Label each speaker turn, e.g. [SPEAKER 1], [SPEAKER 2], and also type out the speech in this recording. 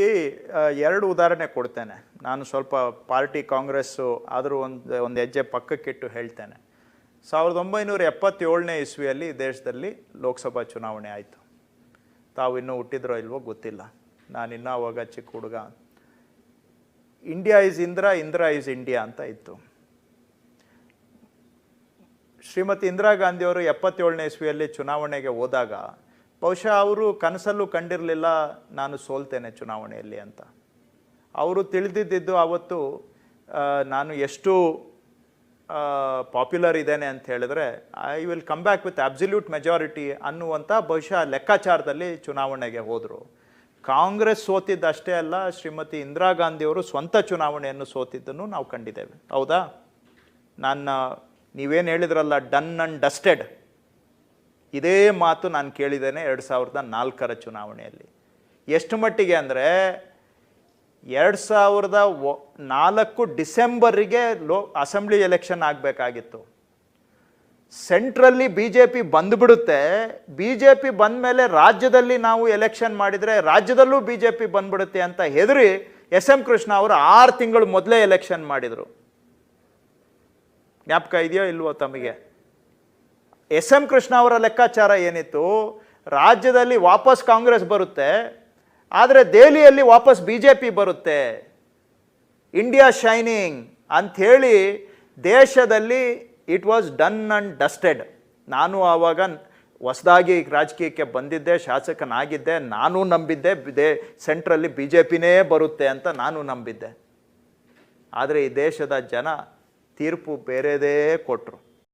[SPEAKER 1] ಈ ಎರಡು ಉದಾಹರಣೆ ಕೊಡ್ತೇನೆ. ನಾನು ಸ್ವಲ್ಪ ಪಾರ್ಟಿ ಕಾಂಗ್ರೆಸ್ಸು, ಆದರೂ ಒಂದು ಒಂದು ಹೆಜ್ಜೆ ಪಕ್ಕಕ್ಕಿಟ್ಟು ಹೇಳ್ತೇನೆ. ಸಾವಿರದ ಒಂಬೈನೂರ ಎಪ್ಪತ್ತೇಳನೇ ಇಸ್ವಿಯಲ್ಲಿ ದೇಶದಲ್ಲಿ ಲೋಕಸಭಾ ಚುನಾವಣೆ ಆಯಿತು. ತಾವು ಇನ್ನೂ ಹುಟ್ಟಿದ್ರೋ ಇಲ್ವೋ ಗೊತ್ತಿಲ್ಲ. ನಾನಿನ್ನೂ ಅವಾಗ ಚಿಕ್ಕ ಹುಡುಗ. India is Indira Indira is India ಅಂತ ಇತ್ತು. ಶ್ರೀಮತಿ ಇಂದಿರಾ ಗಾಂಧಿಯವರು ಎಪ್ಪತ್ತೇಳನೇ ಇಸ್ವಿಯಲ್ಲಿ ಚುನಾವಣೆಗೆ ಹೋದಾಗ ಬಹುಶಃ ಅವರು ಕನಸಲ್ಲೂ ಕಂಡಿರಲಿಲ್ಲ, ನಾನು ಸೋಲ್ತೇನೆ ಚುನಾವಣೆಯಲ್ಲಿ ಅಂತ. ಅವರು ತಿಳಿದಿದ್ದು ಆವತ್ತು ನಾನು ಎಷ್ಟು ಪಾಪ್ಯುಲರ್ ಇದ್ದೇನೆ ಅಂತ ಹೇಳಿದ್ರೆ I will come back with absolute majority ಅನ್ನುವಂಥ ಬಹುಶಃ ಲೆಕ್ಕಾಚಾರದಲ್ಲಿ ಚುನಾವಣೆಗೆ ಹೋದರು. ಕಾಂಗ್ರೆಸ್ ಸೋತಿದ್ದಷ್ಟೇ ಅಲ್ಲ, ಶ್ರೀಮತಿ ಇಂದಿರಾ ಗಾಂಧಿಯವರು ಸ್ವಂತ ಚುನಾವಣೆಯನ್ನು ಸೋತಿದ್ದನ್ನು ನಾವು ಕಂಡಿದ್ದೇವೆ. ಹೌದಾ? ನನ್ನ, ನೀವೇನು ಹೇಳಿದ್ರಲ್ಲ ಡನ್ ಅಂಡ್ ಡಸ್ಟೆಡ್ ಇದೇ ಮಾತು ನಾನು ಕೇಳಿದ್ದೇನೆ ಎರಡು ಸಾವಿರದ ನಾಲ್ಕರ ಚುನಾವಣೆಯಲ್ಲಿ. ಎಷ್ಟು ಮಟ್ಟಿಗೆ ಅಂದರೆ ಎರಡು ಸಾವಿರದ ನಾಲ್ಕು ಡಿಸೆಂಬರಿಗೆ ಲೋ, ಅಸೆಂಬ್ಲಿ ಎಲೆಕ್ಷನ್ ಆಗಬೇಕಾಗಿತ್ತು. ಸೆಂಟ್ರಲ್ಲಿ ಬಿ ಜೆ ಪಿ ಬಂದ್ಬಿಡುತ್ತೆ ಬಿ ಜೆ ಪಿ ಬಂದ ಮೇಲೆ ರಾಜ್ಯದಲ್ಲಿ ನಾವು ಎಲೆಕ್ಷನ್ ಮಾಡಿದರೆ ರಾಜ್ಯದಲ್ಲೂ ಬಿ ಜೆ ಪಿ ಬಂದ್ಬಿಡುತ್ತೆ ಅಂತ ಹೆದರಿ ಎಸ್ ಎಂ ಕೃಷ್ಣ ಅವರು ಆರು ತಿಂಗಳು ಮೊದಲೇ ಎಲೆಕ್ಷನ್ ಮಾಡಿದರು. ಜ್ಞಾಪಕ ಇದೆಯೋ ಇಲ್ವೋ ತಮಗೆ? ಎಸ್ ಎಂ ಕೃಷ್ಣ ಅವರ ಲೆಕ್ಕಾಚಾರ ಏನಿತ್ತು? ರಾಜ್ಯದಲ್ಲಿ ವಾಪಸ್ ಕಾಂಗ್ರೆಸ್ ಬರುತ್ತೆ, ಆದರೆ ದೆಹಲಿಯಲ್ಲಿ ವಾಪಸ್ ಬಿ ಜೆ ಪಿ ಬರುತ್ತೆ. ಇಂಡಿಯಾ ಶೈನಿಂಗ್ ಅಂಥೇಳಿ ದೇಶದಲ್ಲಿ it was done and dusted ನಾನು ಆವಾಗ ಹೊಸದಾಗಿ ರಾಜಕೀಯಕ್ಕೆ ಬಂದಿದ್ದೆ, ಶಾಸಕನಾಗಿದ್ದೆ, ನಾನು ನಂಬಿದ್ದೆ, ದೇ ಸೆಂಟ್ರಲ್ಲಿ ಬಿ ಜೆ ಪಿನೇ ಬರುತ್ತೆ ಅಂತ ನಾನು ನಂಬಿದ್ದೆ. ಆದರೆ ಈ ದೇಶದ ಜನ ತೀರ್ಪು ಬೇರೆದೇ ಕೊಟ್ಟರು